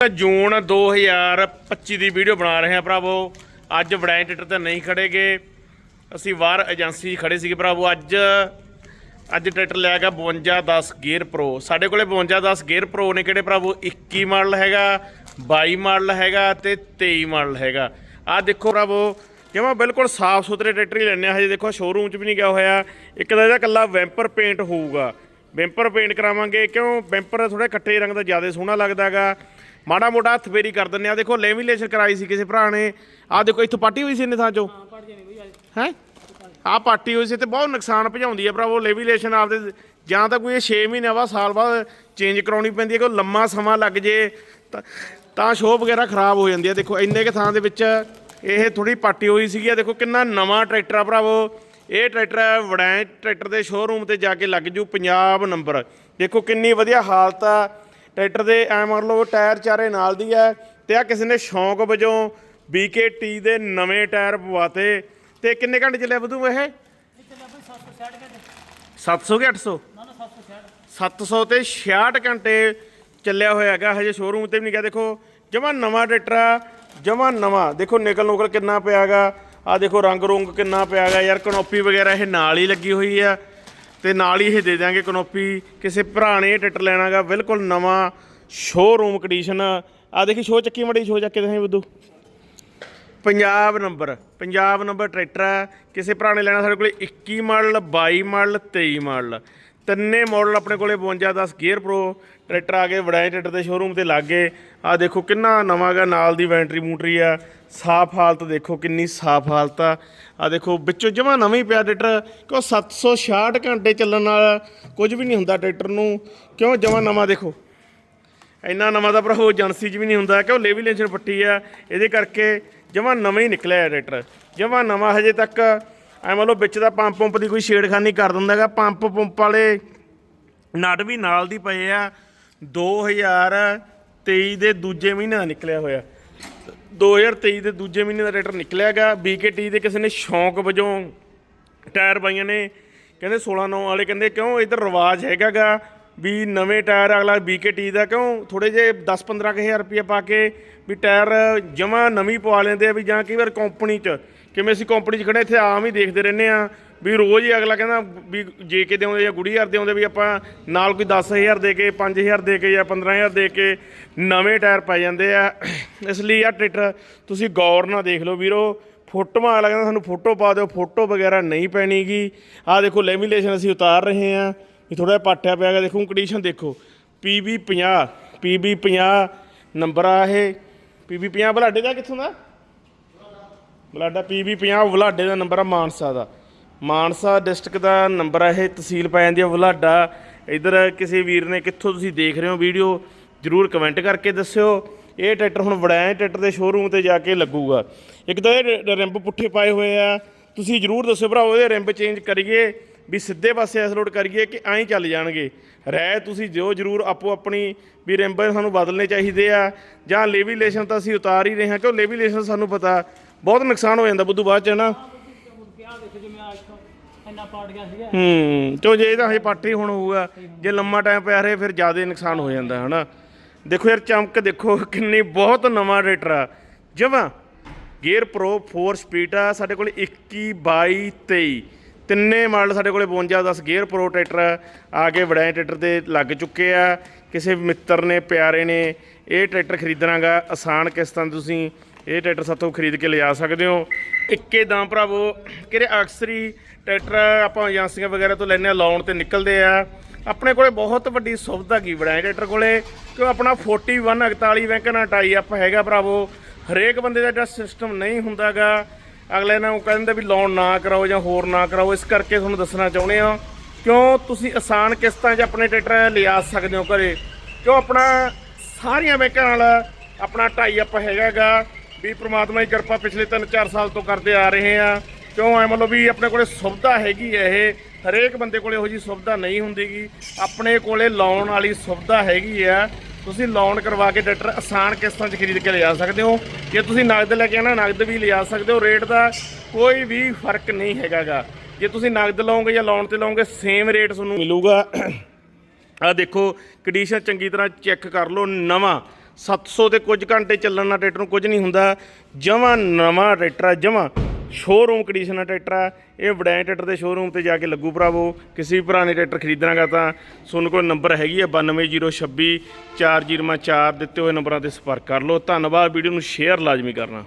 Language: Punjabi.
ਜੂਨ 2025 ਦੀ ਵੀਡੀਓ ਬਣਾ ਰਹੇ ਹਾਂ ਭਰਾਵੋ। ਅੱਜ ਵੜਾਈ ਟਿੱਟਰ ਤੇ ਨਹੀਂ ਖੜੇਗੇ। ਅਸੀਂ ਵਾਰ ਏਜੰਸੀ 'ਚ ਖੜੇ ਸੀਗੇ ਭਰਾਵੋ। ਅੱਜ ਅੱਜ ਟਰੈਕਟਰ ਲਿਆ ਗਿਆ 5210 ਗੇਅਰ ਪ੍ਰੋ। ਸਾਡੇ ਕੋਲੇ 5210 ਗੇਅਰ ਪ੍ਰੋ ਨੇ ਕਿਹੜੇ ਭਰਾਵੋ? 21 ਮਾਡਲ ਹੈਗਾ 22 ਮਾਡਲ ਹੈਗਾ ਤੇ 23 ਮਾਡਲ ਹੈਗਾ। ਆਹ ਦੇਖੋ ਭਰਾਵੋ, ਜਮਾ ਬਿਲਕੁਲ ਸਾਫ਼ ਸੁਥਰੇ ਟਰੈਕਟਰ ਹੀ ਲੈਣੇ ਆ ਹਜੇ। ਦੇਖੋ ਸ਼ੋਰੂਮ 'ਚ ਵੀ ਨਹੀਂ ਗਿਆ ਹੋਇਆ। ਇੱਕ ਤਾਂ ਇਹਦਾ ਕੱਲਾ ਵੈਂਪਰ ਪੇਂਟ ਹੋਊਗਾ। ਵੈਂਪਰ ਪੇਂਟ ਕਰਾਵਾਂਗੇ ਕਿਉਂ? ਵੈਂਪਰ ਥੋੜਾ ਕੱਟੇ ਰੰਗ ਦਾ ਜ਼ਿਆਦਾ ਸੋਹਣਾ ਲੱਗਦਾਗਾ। ਮਾੜਾ ਮੋਟਾ ਹੱਥ ਫੇਰੀ ਕਰ ਦਿੰਨੇ ਆ। ਦੇਖੋ ਲੈਮੀਨੇਸ਼ਨ ਕਰਾਈ ਸੀ ਕਿਸੇ ਭਰਾ ਨੇ। ਆਹ ਦੇਖੋ, ਇੱਥੋਂ ਪਾਟੀ ਹੋਈ ਸੀ ਇਹਨੇ ਥਾਂ ਚੋਂ। ਹੈ? ਆਹ ਪਾਟੀ ਹੋਈ ਸੀ ਤੇ ਬਹੁਤ ਨੁਕਸਾਨ ਭਜਾਉਂਦੀ ਆ ਭਰਾਵੋ ਲੈਮੀਨੇਸ਼ਨ ਆਪਦੇ ਜਾਂ ਤਾਂ ਕੋਈ ਇਹ 6 ਮਹੀਨੇ ਬਾਅਦ, ਸਾਲ ਬਾਅਦ ਚੇਂਜ ਕਰਾਉਣੀ ਪੈਂਦੀ ਹੈ, ਕੋਈ ਲੰਮਾ ਸਮਾਂ ਲੱਗ ਜੇ, ਤਾਂ- ਸ਼ੋਅ ਵਗੈਰਾ ਖਰਾਬ ਹੋ ਜਾਂਦੀ ਹੈ ਦੇਖੋ, ਇੰਨੇ ਕੇ ਥਾਂ ਦੇ ਵਿੱਚ ਇਹ ਥੋੜੀ ਪਾਟੀ ਹੋਈ ਸੀਗੀ ਆ। ਦੇਖੋ, ਕਿੰਨਾ ਨਵਾਂ ਟਰੈਕਟਰ ਆ ਭਰਾਵੋ। ਇਹ ਟਰੈਕਟਰ ਵੜੈਂ, ਟਰੈਕਟਰ ਦੇ ਸ਼ੋਰੂਮ ਤੇ ਜਾ ਕੇ ਲੱਗ ਜੂ ਪੰਜਾਬ ਨੰਬਰ ਦੇਖੋ, ਕਿੰਨੀ ਵਧੀਆ ਹਾਲਤ ਆ। ਟਰੈਕਟਰ ਦੇ, ਐ ਮੰਨ ਲਓ ਟਾਇਰ ਚਾਰੇ ਨਾਲ ਦੀ ਹੈ ਤੇ ਆ ਕਿਸੇ ਨੇ ਸ਼ੌਂਕ ਵਜੋਂ BKT ਦੇ ਨਵੇਂ ਟਾਇਰ ਪਵਾਤੇ, ਤੇ ਕਿੰਨੇ ਘੰਟੇ ਚੱਲਿਆ ਵਧੂ ਇਹ? 700 ਕਿ 800 700 ਤੇ 66 ਘੰਟੇ ਚੱਲਿਆ ਹੋਇਆ ਹੈਗਾ, ਹਜੇ ਸ਼ੋਰੂਮ ਤੇ ਵੀ ਨਹੀਂ ਗਿਆ। ਦੇਖੋ, ਜਮਾ ਨਵਾਂ ਟਰੈਕਟਰ ਆ, ਜਮਾ ਨਵਾਂ। ਦੇਖੋ ਨਿਕਲ ਨੁਕਲ ਕਿੰਨਾ ਪਿਆਗਾ ਆ ਦੇਖੋ ਰੰਗ ਰੁੰਗ ਕਿੰਨਾ ਪਿਆਗਾ ਯਾਰ, ਕਨੋਪੀ ਵਗੈਰਾ ਇਹ ਨਾਲ ਹੀ ਲੱਗੀ ਹੋਈ ਆ। ਤੇ ਨਾਲ ਹੀ ਇਹ ਦੇ ਦਿਆਂਗੇ ਕਨੋਪੀ। ਕਿਸੇ ਭਰਾ ਨੇ ਇਹ ਟਰੈਕਟਰ ਲੈਣਾਗਾ ਬਿਲਕੁਲ ਨਵਾਂ ਸ਼ੋਰੂਮ ਕੰਡੀਸ਼ਨ ਆ ਦੇਖੀ ਸ਼ੋ ਚੱਕੀ ਮੜੀ ਸ਼ੋ ਚੱਕੇ ਤੁਸੀਂ ਬੁੱਧੂ। Punjab number Punjab number tractor ਹੈ। ਕਿਸੇ ਭਰਾ ਨੇ ਲੈਣਾ ਸਾਡੇ ਕੋਲੇ 21 ਮਾਡਲ 22 ਮਾਡਲ 23 ਮਾਡਲ। ਤਿੰਨੇ ਮਾਡਲ ਆਪਣੇ ਕੋਲੇ 52 10 ਗੇਅਰ ਪ੍ਰੋ ਟਰੈਕਟਰ ਆ ਗਏ, ਵੜਾਈ ਟਰੈਕਟਰ ਦੇ ਸ਼ੋਰੂਮ ਤੇ ਲੱਗ ਗਏ। ਆ ਦੇਖੋ ਕਿੰਨਾ ਨਵਾਂ ਗਾ, ਨਾਲ ਦੀ ਬੈਟਰੀ ਮੂਟਰੀ ਆ। ਸਾਫ਼ ਹਾਲਤ ਦੇਖੋ, ਕਿੰਨੀ ਸਾਫ਼ ਹਾਲਤ ਆ। ਆ ਦੇਖੋ, ਵਿੱਚੋਂ ਜਮਾ ਨਵਾਂ ਹੀ ਪਿਆ ਟਰੈਕਟਰ, ਕਿਉਂ 766 ਘੰਟੇ ਚੱਲਣ ਨਾਲ ਕੁਝ ਵੀ ਨਹੀਂ ਹੁੰਦਾ ਟਰੈਕਟਰ ਨੂੰ। ਕਿਉਂ ਜਮਾ ਨਵਾਂ ਦੇਖੋ। ਇੰਨਾ ਨਵਾਂ ਦਾ ਭਰਾ ਉਹ ਏਜੰਸੀ 'ਚ ਵੀ ਨਹੀਂ ਹੁੰਦਾ, ਕਿਉਂ ਲੇਵੀ ਲੈਂਸ਼ਨ ਪੱਟੀ ਆ। ਇਹਦੇ ਕਰਕੇ ਜਮਾ ਨਵਾਂ ਹੀ ਨਿਕਲਿਆ ਟਰੈਕਟਰ। ਜਮਾ ਨਵਾਂ ਹਜੇ ਤੱਕ ਐ ਮੰਨ ਲਓ ਵਿੱਚ ਦਾ ਪੰਪ ਪੰਪ ਦੀ ਕੋਈ ਛੇੜਖਾਨੀ ਕਰ ਦਿੰਦਾ ਹੈਗਾ। ਪੰਪ ਪੰਪ ਵਾਲੇ ਨਟ ਵੀ ਨਾਲ ਦੀ ਪਏ ਆ। 2023 ਦੇ ਦੂਜੇ ਮਹੀਨੇ ਦਾ ਨਿਕਲਿਆ ਹੋਇਆ। 2023 ਦੇ ਦੂਜੇ ਮਹੀਨੇ ਦਾ ਟਰੈਕਟਰ ਨਿਕਲਿਆਗਾ BKT ਦੇ ਕਿਸੇ ਨੇ ਸ਼ੌਂਕ ਵਜੋਂ ਟਾਇਰ ਪਾਈਆਂ ਨੇ। ਕਹਿੰਦੇ 16 9 ਵਾਲੇ ਕਹਿੰਦੇ ਕਿਉਂ ਇਧਰ ਰਿਵਾਜ ਹੈਗਾਗਾ ਵੀ ਨਵੇਂ ਟਾਇਰ ਅਗਲਾ BKT ਦਾ ਕਿਉਂ ਥੋੜੇ ਜੇ 10 15 ਹਜ਼ਾਰ ਰੁਪਏ ਪਾ ਕੇ ਵੀ ਟਾਇਰ ਜਮਾ ਨਵੀਂ ਪਵਾ ਲੈਂਦੇ ਆ ਵੀ ਜਾਂ ਕਈ ਵਾਰ ਕੰਪਨੀ 'ਚ ਕਿਵੇਂ ਅਸੀਂ ਕੰਪਨੀ 'ਚ ਖੜੇ ਇੱਥੇ ਆਮ ਹੀ ਦੇਖਦੇ ਰਹਿੰਦੇ ਆ ਵੀ ਰੋਜ਼ ਹੀ ਅਗਲਾ ਕਹਿੰਦਾ ਵੀ ਜੇ ਕੇ ਦੇਉਂਦੇ ਜਾਂ ਗੁੜੀ ਦੇ ਆਉਂਦੇ ਵੀ ਆਪਾਂ ਨਾਲ ਕੋਈ 10000 ਦੇ ਕੇ 5000 ਦੇ ਕੇ ਜਾਂ 15000 ਦੇ ਕੇ ਨਵੇਂ ਟਾਇਰ ਪਾਈ ਜਾਂਦੇ ਆ। ਇਸ ਲਈ ਆ ਟਰੈਕਟਰ ਤੁਸੀਂ ਗੌਰ ਨਾਲ ਦੇਖ ਲਓ ਵੀਰੋ, ਫੋਟੋਆਂ ਅਗਲਾ ਕਹਿੰਦਾ ਸਾਨੂੰ ਫੋਟੋ ਪਾ ਦਿਓ, ਫੋਟੋ ਵਗੈਰਾ ਨਹੀਂ ਪੈਣੀਗੀ। ਆ ਦੇਖੋ ਲੈਮੀਨੇਸ਼ਨ ਅਸੀਂ ਉਤਾਰ ਰਹੇ ਆ ਵੀ ਥੋੜਾ ਜਿਹਾ ਪਾਟਿਆ ਪਿਆ ਹੈਗਾ। ਦੇਖੋ ਕੰਡੀਸ਼ਨ ਦੇਖੋ PB 50 PB 50 ਨੰਬਰ ਆ ਇਹ PB 50 ਬਲਾਡੇ ਦਾ ਕਿੱਥੋਂ ਦਾ? ਬਲਾਡਾ PB 50 ਬਲਾਡੇ ਦਾ ਨੰਬਰ ਆ ਮਾਨਸਾ ਦਾ। ਮਾਨਸਾ ਡਿਸਟ੍ਰਿਕਟ ਦਾ ਨੰਬਰ ਆ ਇਹ, ਤਹਿਸੀਲ ਪੈ ਜਾਂਦੀ ਆ ਬਲਾਡਾ। ਇਧਰ ਕਿਸੇ ਵੀਰ ਨੇ ਕਿੱਥੋਂ ਤੁਸੀਂ ਦੇਖ ਰਹੇ ਹੋ ਵੀਡੀਓ, ਜਰੂਰ ਕਮੈਂਟ ਕਰਕੇ ਦੱਸਿਓ। ਇਹ ਟਰੈਕਟਰ ਹੁਣ ਵੜਾਇਆ ਟਰੈਕਟਰ ਦੇ ਸ਼ੋਰੂਮ ਤੇ ਜਾ ਕੇ ਲੱਗੂਗਾ। ਇੱਕ ਤਾਂ ਇਹ ਰਿੰਬ ਪੁੱਠੇ ਪਾਏ ਹੋਏ ਆ। ਤੁਸੀਂ ਜਰੂਰ ਦੱਸਿਓ ਭਰਾਓ ਇਹਦੇ ਰਿੰਬ ਚੇਂਜ ਕਰੀਏ, ਵੀ ਸਿੱਧੇ ਪਾਸੇ ਐਸਲੋਡ ਕਰੀਏ ਕਿ ਐਂ ਚੱਲ ਜਾਣਗੇ। ਰਹਿ ਤੁਸੀਂ ਜੋ ਜਰੂਰ ਆਪੋ ਆਪਣੀ ਵੀ ਰਿੰਬ ਸਾਨੂੰ ਬਦਲਨੇ ਚਾਹੀਦੇ ਆ, ਜਾਂ ਲੇਵੀਲੇਸ਼ਨ ਤਾਂ ਅਸੀਂ ਉਤਾਰ ਹੀ ਰਹੇ ਹਾਂ, ਕਿਉਂ ਲੇਵੀਲੇਸ਼ਨ ਸਾਨੂੰ ਪਤਾ ਬਹੁਤ ਨੁਕਸਾਨ ਹੋ ਜਾਂਦਾ ਬੁੱਧੂ ਬਾਅਦ ਚ ਨਾ? ਪਿਆ ਦੇਖੋ ਜਿਵੇਂ ਆ ਇੱਥੋਂ ਇੰਨਾ ਪਾਟ ਗਿਆ ਸੀਗਾ ਹੂੰ ਚੋ ਜੇ ਇਹਦਾ ਹਜੇ ਪਾਟੀ ਹੁਣ ਹੋਊਗਾ, ਜੇ ਲੰਮਾ ਟਾਈਮ ਪਿਆ ਰਹੇ, ਫਿਰ ਜ਼ਿਆਦਾ ਨੁਕਸਾਨ ਹੋ ਜਾਂਦਾ, ਹਨਾ? ਦੇਖੋ ਯਾਰ, ਚਮਕ ਦੇਖੋ ਕਿੰਨੀ ਬਹੁਤ ਨਵਾਂ ਰੇਟਰ ਆ। ਜਮਾਂ ਗੇਅਰ ਪ੍ਰੋ 4 ਸਪੀਡ ਆ, ਸਾਡੇ ਕੋਲ 21 22 23 ਤਿੰਨੇ ਮਾਡਲ ਸਾਡੇ ਕੋਲੇ 52 10 ਗੇਅਰ ਪ੍ਰੋ ਟਰੈਕਟਰ ਆ ਕੇ ਵੜਾਏ ਟਰੈਕਟਰ ਤੇ ਲੱਗ ਚੁੱਕੇ ਆ। ਕਿਸੇ ਮਿੱਤਰ ਨੇ, ਪਿਆਰੇ ਨੇ, ਇਹ ਟਰੈਕਟਰ ਖਰੀਦਣਾਗਾ, ਆਸਾਨ ਕਿਸ਼ਤਾਂ ਤੇ ਤੁਸੀਂ ਇਹ ਟਰੈਕਟਰ ਸਾਤੋਂ ਖਰੀਦ ਕੇ ਲਿਜਾ ਸਕਦੇ ਹੋ। ਇੱਕੇ ਦਾਮ ਭਰਾਵੋ, ਕਿਹੜੇ ਅਕਸਰੀ ਟਰੈਕਟਰ ਆਪਾਂ ਏਜੰਸੀਆਂ ਵਗੈਰਾ ਤੋਂ ਲੈਣੇ ਆ ਲਾਉਣ ਤੇ ਨਿਕਲਦੇ ਆ। ਆਪਣੇ ਕੋਲੇ ਬਹੁਤ ਵੱਡੀ ਸੁਵਿਧਾ ਕੀ ਬਣਾਇਆ ਟਰੈਕਟਰ ਕੋਲੇ, ਕਿ ਆਪਣਾ 4141 ਬੈਂਕ ਨਾਲ ਟਾਈ ਅਪ ਹੈਗਾ ਭਰਾਵੋ। ਹਰੇਕ ਬੰਦੇ ਦਾ ਜਿਹੜਾ ਸਿਸਟਮ ਨਹੀਂ ਹੁੰਦਾਗਾ। ਅਗਲੇ ਨੂੰ ਕਹਿੰਦੇ ਵੀ ਲੋਨ ਨਾ ਕਰਾਓ ਜਾਂ ਹੋਰ ਨਾ ਕਰਾਓ, ਇਸ ਕਰਕੇ ਤੁਹਾਨੂੰ ਦੱਸਣਾ ਚਾਹੁੰਦੇ ਆ ਕਿਉਂ ਤੁਸੀਂ ਆਸਾਨ ਕਿਸ਼ਤਾਂ 'ਚ ਆਪਣੇ ਟਰੈਕਟਰ ਲਿਆ ਸਕਦੇ ਹੋ ਘਰੇ? ਕਿਉਂ ਆਪਣਾ ਸਾਰੀਆਂ ਬੈਂਕਾਂ ਨਾਲ ਆਪਣਾ ਟਾਈ ਅਪ ਹੈਗਾਗਾ? ਵੀ ਪ੍ਰਮਾਤਮਾ ਦੀ ਕਿਰਪਾ ਪਿਛਲੇ 3-4 ਸਾਲ ਤੋਂ ਕਰਦੇ ਆ ਰਹੇ ਆ। ਕਿਉਂ ਐ ਮਤਲਬ ਵੀ ਆਪਣੇ ਕੋਲੇ ਸੁਵਿਧਾ ਹੈਗੀ ਹੈ ਇਹ? ਹਰੇਕ ਬੰਦੇ ਕੋਲੇ ਇਹੋ ਜੀ ਸੁਵਿਧਾ ਨਹੀਂ ਹੁੰਦੀਗੀ। ਆਪਣੇ ਕੋਲੇ ਲਾਉਣ ਵਾਲੀ ਸੁਵਿਧਾ ਹੈਗੀ ਆ। ਤੁਸੀਂ ਲੋਨ ਕਰਵਾ ਕੇ ਟਰੈਕਟਰ ਆਸਾਨ ਕਿਸ਼ਤਾਂ 'ਚ ਖਰੀਦ ਕੇ ਲਿਜਾ ਸਕਦੇ ਹੋ। ਜੇ ਤੁਸੀਂ ਨਗਦ ਲੈ ਕੇ ਆਣਾ ਨਗਦ ਵੀ ਲਿਜਾ ਸਕਦੇ ਹੋ। ਰੇਟ ਦਾ ਕੋਈ ਵੀ ਫ਼ਰਕ ਨਹੀਂ ਹੈਗਾਗਾ। ਜੇ ਤੁਸੀਂ ਨਗਦ ਲਓਗੇ ਜਾਂ ਲੋਨ ਤੇ ਲਓਗੇ ਸੇਮ ਰੇਟ ਤੁਹਾਨੂੰ ਮਿਲੂਗਾ। ਆ ਦੇਖੋ ਕੰਡੀਸ਼ਨ ਚੰਗੀ ਤਰ੍ਹਾਂ ਚੈੱਕ ਕਰ ਲਓ। ਨਵਾਂ 700 ਤੇ ਕੁਝ ਘੰਟੇ ਚੱਲਣ ਨਾਲ ਟਰੈਕਟਰ ਨੂੰ ਕੁਝ ਨਹੀਂ ਹੁੰਦਾ। ਜਮਾਂ ਨਵਾਂ ਟਰੈਕਟਰ ਆ, ਜਮਾਂ ਸ਼ੋਰੂਮ ਕੰਡੀਸ਼ਨ ਆ ਟਰੈਕਟਰ ਆ। ਇਹ ਵਡੈਂ ਟਰੈਕਟਰ ਦੇ ਸ਼ੋਰੂਮ ਤੇ ਜਾ ਕੇ ਲੱਗੂ ਭਰਾਵੋ। ਕਿਸੇ ਵੀ ਭਰਾ ਨੇ ਟਰੈਕਟਰ ਖਰੀਦਣਾਗਾ ਤਾਂ ਤੁਹਾਨੂੰ ਕੋਲ ਨੰਬਰ ਹੈਗੀ ਆ 92026 404 ਦਿੱਤੇ ਹੋਏ ਨੰਬਰਾਂ ਤੇ ਸੰਪਰਕ ਕਰ ਲਓ। ਧੰਨਵਾਦ, ਵੀਡੀਓ ਨੂੰ ਸ਼ੇਅਰ ਲਾਜ਼ਮੀ ਕਰਨਾ।